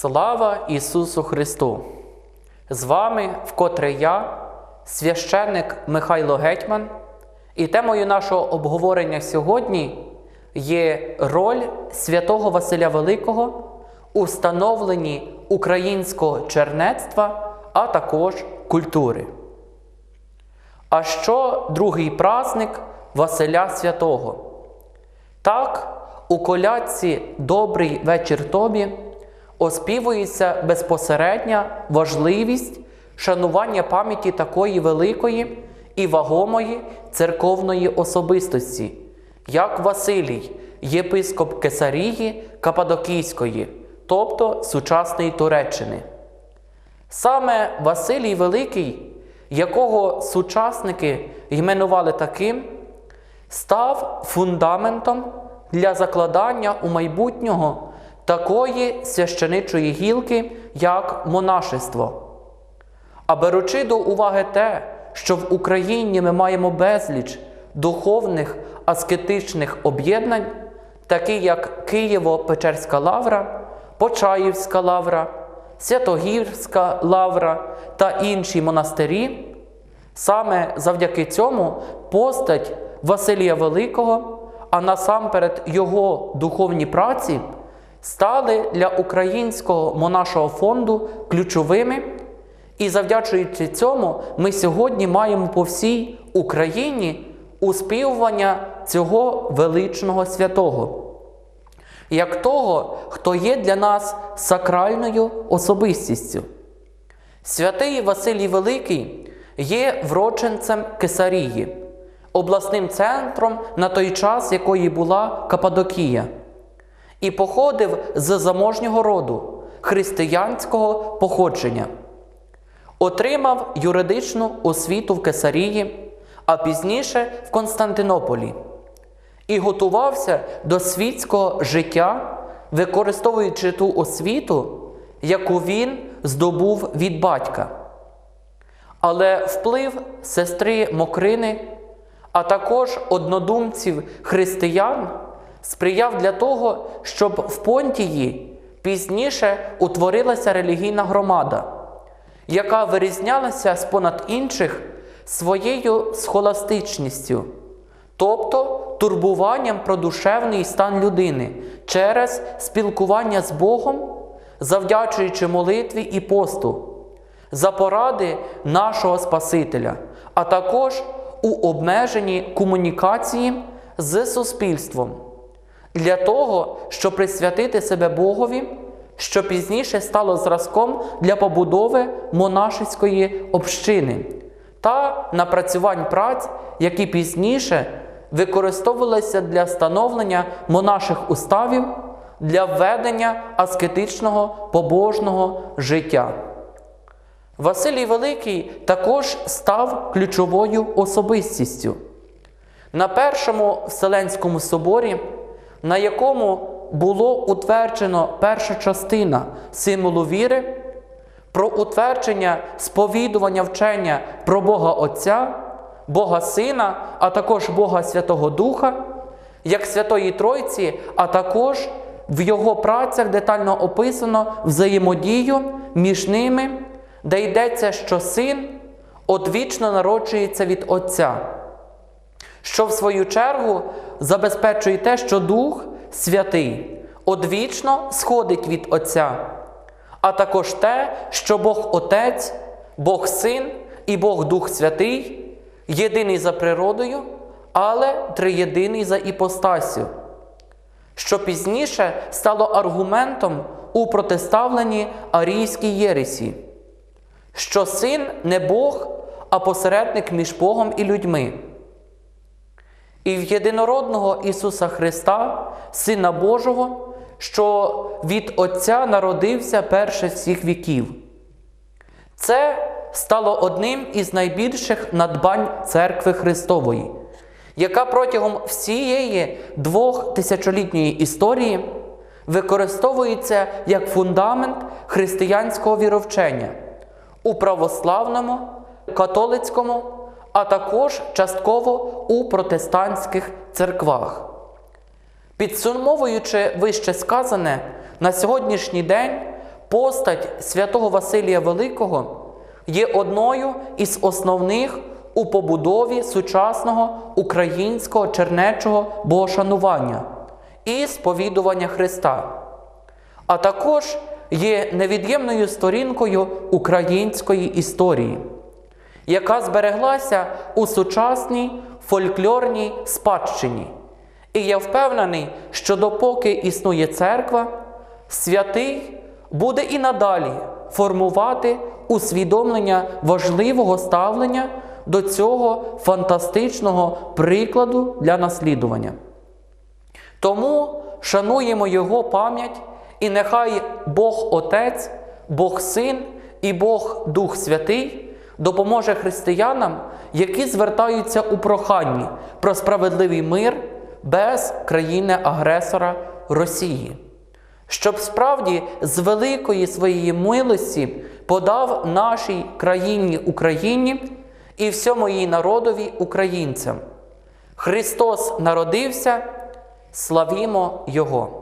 Слава Ісусу Христу! З вами вкотре я, священник Михайло Гетьман, і темою нашого обговорення сьогодні є роль святого Василя Великого у становленні українського чернецтва, а також культури. А що другий праздник Василя Святого? Так, у колядці Добрий вечір тобі оспівується безпосередня важливість шанування пам'яті такої великої і вагомої церковної особистості, як Василій, єпископ Кесарії Кападокійської, тобто сучасної Туреччини. Саме Василій Великий, якого сучасники іменували таким, став фундаментом для закладання у майбутнього такої священичої гілки, як монашество. А беручи до уваги те, що в Україні ми маємо безліч духовних аскетичних об'єднань, такі як Києво-Печерська лавра, Почаївська лавра, Святогірська лавра та інші монастирі, саме завдяки цьому постать Василія Великого, а насамперед його духовні праці, стали для українського монашого фонду ключовими. І завдячуючи цьому, ми сьогодні маємо по всій Україні успівування цього величного святого, як того, хто є для нас сакральною особистістю. Святий Василій Великий є вроченцем Кесарії, обласним центром на той час, якої була Кападокія, і походив з заможнього роду християнського походження. Отримав юридичну освіту в Кесарії, а пізніше в Константинополі, і готувався до світського життя, використовуючи ту освіту, яку він здобув від батька. Але вплив сестри Мокрини, а також однодумців християн сприяв для того, щоб в Понтії пізніше утворилася релігійна громада яка вирізнялася з понад інших своєю схоластичністю, тобто турбуванням про душевний стан людини через спілкування з Богом, завдячуючи молитві і посту, за поради нашого Спасителя, а також у обмеженні комунікації з суспільством, для того, щоб присвятити себе Богові що пізніше стало зразком для побудови монашеської общини та напрацювань праць, які пізніше використовувалися для становлення монаших уставів для введення аскетичного побожного життя. Василій Великий також став ключовою особистістю. На Першому Вселенському соборі, на якому було утверджено перша частина символу віри, про утвердження сповідування вчення про Бога Отця, Бога Сина, а також Бога Святого Духа, як Святої Тройці, а також в його працях детально описано взаємодію між ними, де йдеться, що син одвічно народжується від Отця, що в свою чергу забезпечує те, що Дух святий, одвічно сходить від Отця, а також те, що Бог Отець, Бог Син і Бог Дух Святий єдиний за природою, але триєдиний за іпостасю, що пізніше стало аргументом у протиставленні арійській єресі, що син не Бог, а посередник між Богом і людьми. І в єдинородного Ісуса Христа, Сина Божого, що від Отця народився перше всіх віків. Це стало одним із найбільших надбань Церкви Христової, яка протягом всієї двох тисячолітньої історії використовується як фундамент християнського віровчення у православному, католицькому а також частково у протестантських церквах. Підсумовуючи вище сказане, на сьогоднішній день постать святого Василія Великого є одною із основних у побудові сучасного українського чернечого богошанування і сповідування Христа, а також є невід'ємною сторінкою української історії, яка збереглася у сучасній фольклорній спадщині. І я впевнений, що допоки існує церква, святий буде і надалі формувати усвідомлення важливого ставлення до цього фантастичного прикладу для наслідування. Тому шануємо Його пам'ять, і нехай Бог Отець, Бог Син і Бог Дух Святий допоможе християнам, які звертаються у проханні про справедливий мир без країни-агресора Росії, щоб справді з великої своєї милості подав нашій країні Україні і всьому її народові українцям. Христос народився, славімо Його!